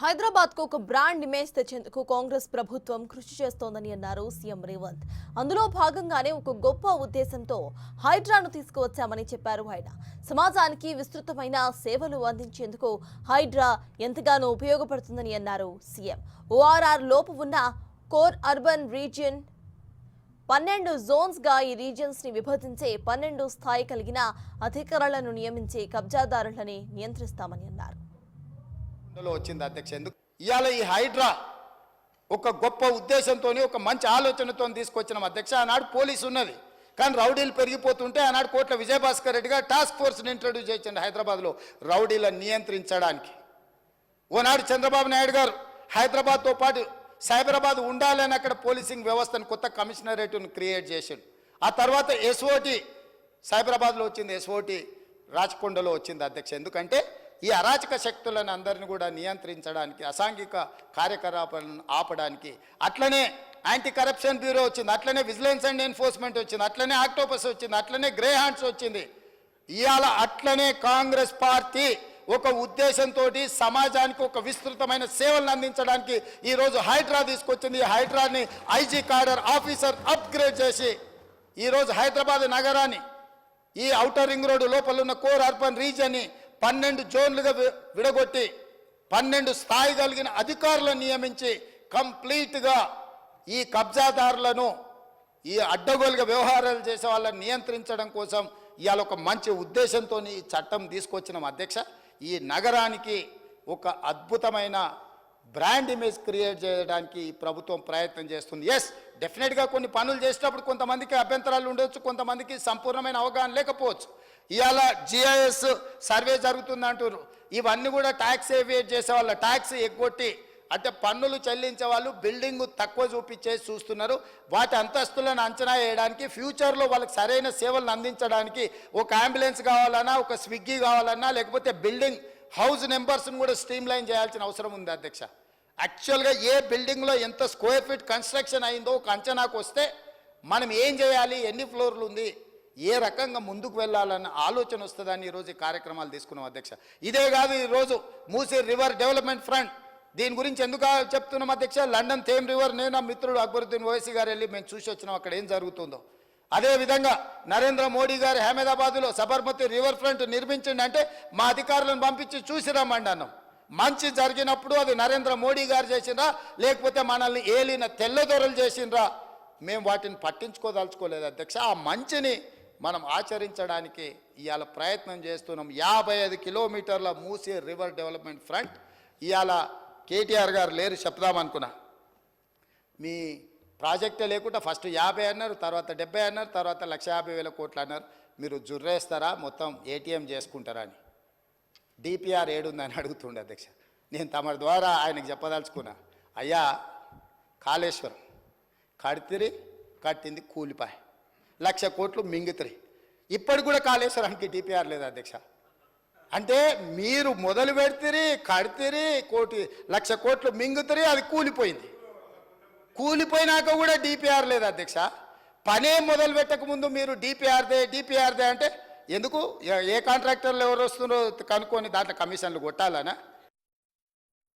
హైదరాబాద్కు ఒక brand image తెచ్చేందుకు కాంగ్రెస్ ప్రభుత్వం కృషి చేస్తోందని అన్నారు సీఎం రేవంత్. అందులో భాగంగానే ఒక గొప్ప ఉద్దేశంతో హైడ్రాను తీసుకువచ్చామని చెప్పారు ఆయన. సమాజానికి విస్తృతమైన సేవలు అందించేందుకు హైడ్రా ఎంతగానో ఉపయోగపడుతుందని అన్నారు సీఎం. ఓఆర్ఆర్ లోపు ఉన్న కోర్ అర్బన్ రీజియన్ పన్నెండు జోన్స్గా ఈ రీజియన్స్ని విభజించే పన్నెండు స్థాయి కలిగిన అధికారులను నియమించే కబ్జాదారులని నియంత్రిస్తామని అన్నారు. లో వచ్చింది అధ్యక్ష. ఎందుకు? ఇవాళ ఈ హైడ్రా ఒక గొప్ప ఉద్దేశంతో ఒక మంచి ఆలోచనతో తీసుకొచ్చిన అధ్యక్ష. ఆనాడు పోలీసు ఉన్నది. కానీ రౌడీలు పెరిగిపోతుంటే ఆనాడు కోట్ల విజయభాస్కర్ రెడ్డిగా టాస్క్ ఫోర్స్ని ఇంట్రడ్యూస్ చేసిండు హైదరాబాద్లో రౌడీలను నియంత్రించడానికి. ఓనాడు చంద్రబాబు నాయుడు గారు హైదరాబాద్తో పాటు సైబరాబాద్ ఉండాలని అక్కడ పోలీసింగ్ వ్యవస్థను కొత్త కమిషనరేట్ను క్రియేట్ చేసిండు. ఆ తర్వాత ఎస్ఓటి సైబరాబాద్లో వచ్చింది ఎస్ఓటి రాచకొండలో వచ్చింది అధ్యక్ష. ఎందుకంటే ఈ అరాచక శక్తులను అందరిని కూడా నియంత్రించడానికి అసాంఘిక కార్యకలాపాలను ఆపడానికి అట్లనే యాంటీ కరప్షన్ బ్యూరో వచ్చింది అట్లనే విజిలెన్స్ అండ్ ఎన్ఫోర్స్మెంట్ వచ్చింది అట్లనే ఆక్టోపస్ వచ్చింది అట్లనే గ్రే హ్యాండ్స్ వచ్చింది. ఇవాళ అట్లనే కాంగ్రెస్ పార్టీ ఒక ఉద్దేశంతో సమాజానికి ఒక విస్తృతమైన సేవలను అందించడానికి ఈరోజు హైడ్రా తీసుకొచ్చింది. ఈ హైడ్రాని ఐజీ కార్డర్ ఆఫీసర్ అప్గ్రేడ్ చేసి ఈరోజు హైదరాబాద్ నగరాన్ని ఈ ఔటర్ రింగ్ రోడ్డు లోపల ఉన్న కోర్ అర్బన్ రీజియన్ని పన్నెండు జోన్లుగా విడగొట్టి పన్నెండు స్థాయి కలిగిన అధికారులను నియమించి కంప్లీట్గా ఈ కబ్జాదారులను ఈ అడ్డగోలుగా వ్యవహారాలు చేసే వాళ్ళని నియంత్రించడం కోసం ఇవాళ ఒక మంచి ఉద్దేశంతో ఈ చట్టం తీసుకొచ్చిన అధ్యక్ష. ఈ నగరానికి ఒక అద్భుతమైన బ్రాండ్ ఇమేజ్ క్రియేట్ చేయడానికి ప్రభుత్వం ప్రయత్నం చేస్తుంది. ఎస్ డెఫినెట్గా కొన్ని పనులు చేసేటప్పుడు కొంతమందికి అభ్యంతరాలు ఉండొచ్చు కొంతమందికి సంపూర్ణమైన అవగాహన లేకపోవచ్చు. ఇవాళ జిఐఎస్ సర్వే జరుగుతుంది అంటారు ఇవన్నీ కూడా ట్యాక్స్ ఏవియేట్ చేసే వాళ్ళ ట్యాక్స్ ఎగ్గొట్టి అంటే పన్నులు చెల్లించే వాళ్ళు బిల్డింగ్ తక్కువ చూపించేసి చూస్తున్నారు. వాటి అంతస్తులను అంచనా వేయడానికి ఫ్యూచర్లో వాళ్ళకి సరైన సేవలను అందించడానికి ఒక అంబులెన్స్ కావాలన్నా ఒక స్విగ్గీ కావాలన్నా లేకపోతే బిల్డింగ్ హౌస్ నెంబర్స్ని కూడా స్ట్రీమ్ లైన్ చేయాల్సిన అవసరం ఉంది అధ్యక్ష. యాక్చువల్గా ఏ బిల్డింగ్లో ఎంత స్క్వేర్ ఫీట్ కన్స్ట్రక్షన్ అయిందో ఒక అంచనాకు వస్తే మనం ఏం చేయాలి? ఎన్ని ఫ్లోర్లు ఉంది? ఏ రకంగా ముందుకు వెళ్ళాలన్న ఆలోచన వస్తుందని ఈరోజు ఈ కార్యక్రమాలు తీసుకున్నాం అధ్యక్ష. ఇదే కాదు ఈరోజు మూసీ రివర్ డెవలప్మెంట్ ఫ్రంట్. దీని గురించి ఎందుకు చెప్తున్నాం అధ్యక్ష? లండన్ థేమ్ రివర్ నేను నా మిత్రుడు అక్బరుద్దీన్ ఓవైసీ గారు వెళ్ళి మేము చూసి వచ్చినాం అక్కడ ఏం జరుగుతుందో. అదేవిధంగా నరేంద్ర మోడీ గారు అహ్మదాబాద్లో సబర్మతి రివర్ ఫ్రంట్ నిర్మించండి అంటే మా అధికారులను పంపించి చూసి రమ్మండి అన్నాం మంచి జరిగినప్పుడు అది నరేంద్ర మోడీ గారు చేసిండ్రా లేకపోతే మనల్ని ఏలిన తెల్లదొరలు చేసిండ్రా. మేము వాటిని పట్టించుకోదలుచుకోలేదు అధ్యక్ష. ఆ మంచిని మనం ఆచరించడానికి ఇవాళ ప్రయత్నం చేస్తున్నాం. యాభై ఐదు కిలోమీటర్ల మూసీ రివర్ డెవలప్మెంట్ ఫ్రంట్. ఇవాళ కేటీఆర్ గారు లేరు చెప్దామనుకున్నా మీ ప్రాజెక్టే లేకుండా ఫస్ట్ యాభై అన్నారు తర్వాత డెబ్బై అన్నారు తర్వాత లక్ష యాభై వేల కోట్లు అన్నారు. మీరు జుర్రేస్తారా? మొత్తం ఏటీఎం చేసుకుంటారా అని. డిపిఆర్ ఏడుందని అడుగుతుండే అధ్యక్ష. నేను తమ ద్వారా ఆయనకు చెప్పదలుచుకున్నా అయ్యా కాళేశ్వరం కడితిరి కట్టింది కూలిపాయ. లక్ష కోట్లు మింగితిరి. ఇప్పటికి కూడా కాళేశ్వరానికి డిపిఆర్ లేదు అధ్యక్ష. అంటే మీరు మొదలు పెడితే కడితిరి కోటి లక్ష కోట్లు మింగుతిరి అది కూలిపోయింది. కూలిపోయినాక కూడా డిపిఆర్ లేదు అధ్యక్ష. పనే మొదలు పెట్టకముందు మీరు డిపిఆర్దే డిపిఆర్దే అంటే ఎందుకు? ఏ- కాంట్రాక్టర్లు ఎవరు వస్తున్నారో కనుక్కొని దాంట్లో కమిషన్లు కొట్టాలనా?